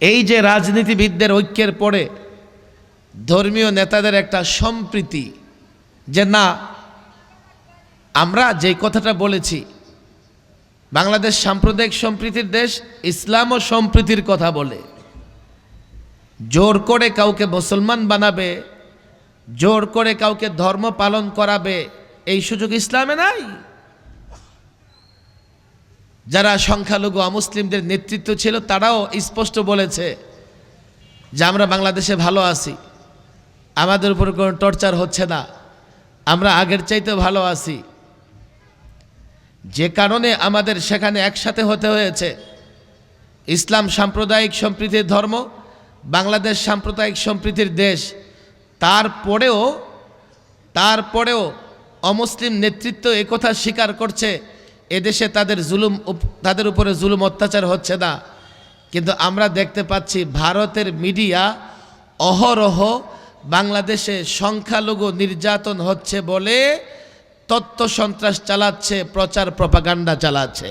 এই যে রাজনীতিবিদদের ঐক্যের পরে ধর্মীয় নেতাদের একটা সম্প্রীতি যে না, আমরা যে কথাটা বলেছি, বাংলাদেশ সাম্প্রদায়িক সম্প্রীতির দেশ ইসলাম ও সম্প্রীতির কথা বলে। জোর করে কাউকে মুসলমান বানাবে, জোর করে কাউকে ধর্ম পালন করাবে, এই সুযোগ ইসলামে নাই। যারা সংখ্যালঘু অমুসলিমদের নেতৃত্ব ছিল, তারাও স্পষ্ট বলেছে যে আমরা বাংলাদেশে ভালো আছি। আমাদের উপর কোনো টর্চার হচ্ছে না। আমরা আগের চাইতে ভালো আছি। যে কারণে আমাদের সেখানে একসাথে হতে হয়েছে। ইসলাম সাম্প্রদায়িক সম্প্রীতির ধর্ম, বাংলাদেশ সাম্প্রদায়িক সম্প্রীতির দেশ। তারপরেও তারপরেও অমুসলিম নেতৃত্ব একথা স্বীকার করছে এদেশে তাদের জুলুম তাদের উপরে জুলুম অত্যাচার হচ্ছে না। কিন্তু আমরা দেখতে পাচ্ছি ভারতের মিডিয়া অহরহ বাংলাদেশে সংখ্যালঘু নির্যাতন হচ্ছে বলে তত্ত্ব সন্ত্রাস চালাচ্ছে, প্রচার প্রপাগান্ডা চালাচ্ছে।